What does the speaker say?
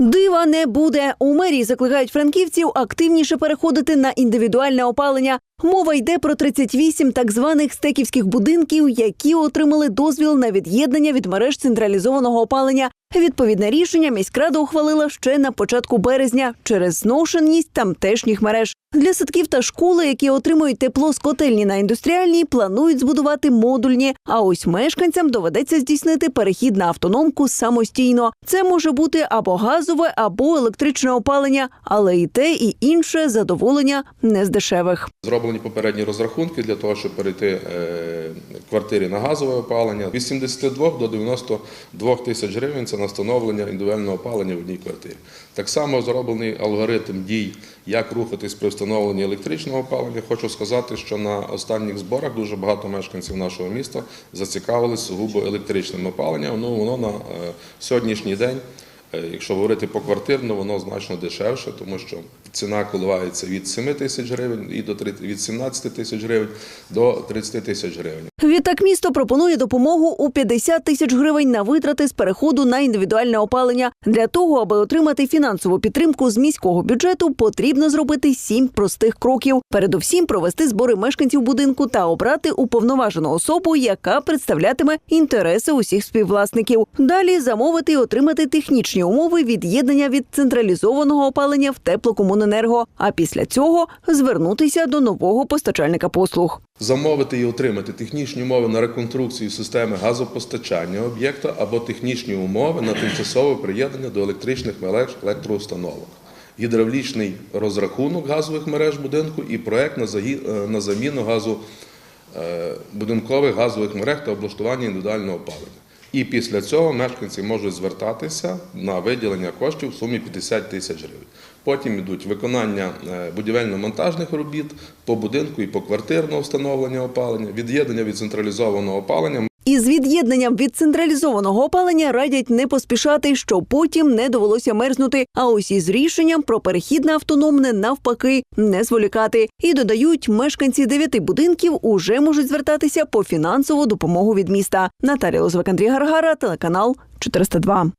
Дива не буде. У мерії закликають франківців активніше переходити на індивідуальне опалення. Мова йде про 38 так званих стеківських будинків, які отримали дозвіл на від'єднання від мереж централізованого опалення. Відповідне рішення міськрада ухвалила ще на початку березня через зношеність тамтешніх мереж. Для садків та школи, які отримують тепло з котельні на індустріальній, планують збудувати модульні. А ось мешканцям доведеться здійснити перехід на автономку самостійно. Це може бути або газове, або електричне опалення, але і те, і інше задоволення не з дешевих. Зроблені попередні розрахунки для того, щоб перейти е, квартирі на газове опалення. Від 72 до 92 тисяч гривень це на встановлення індивідуального опалення в одній квартирі. Так само зроблений алгоритм дій, як рухатись при встановленні електричного опалення. Хочу сказати, що на останніх зборах дуже багато мешканців нашого міста зацікавились сугубо електричним опаленням. Ну воно на е, сьогоднішній день. Е, Якщо говорити поквартирно, воно значно дешевше, тому що ціна коливається від 7 тисяч гривень і до 30 від 17 тисяч гривень до 30 тисяч гривень. Відтак місто пропонує допомогу у 50 тисяч гривень на витрати з переходу на індивідуальне опалення. Для того, аби отримати фінансову підтримку з міського бюджету, потрібно зробити сім простих кроків. Передусім провести збори мешканців будинку та обрати уповноважену особу, яка представлятиме інтереси усіх співвласників. Далі замовити і отримати технічні умови від'єднання від централізованого опалення в теплокомуненерго. А після цього звернутися до нового постачальника послуг. Замовити і отримати технічні умови на реконструкцію системи газопостачання об'єкта або технічні умови на тимчасове приєднання до електричних мереж електроустановок. Гідравлічний розрахунок газових мереж будинку і проект на е, заміну газу е, будинкових газових мереж та облаштування індивідуального опалення. І після цього мешканці можуть звертатися на виділення коштів в сумі 50 тисяч гривень. Потім йдуть виконання е, будівельно-монтажних робіт по будинку і по квартирного встановлення опалення, від'єднання від централізованого опалення. Із від'єднанням від централізованого опалення радять не поспішати, щоб потім не довелося мерзнути. А ось із рішенням про перехід на автономне навпаки не зволікати. І додають, мешканці дев'яти будинків уже можуть звертатися по фінансову допомогу від міста. Наталія Лозвик, Андрій Гаргара, телеканал 402.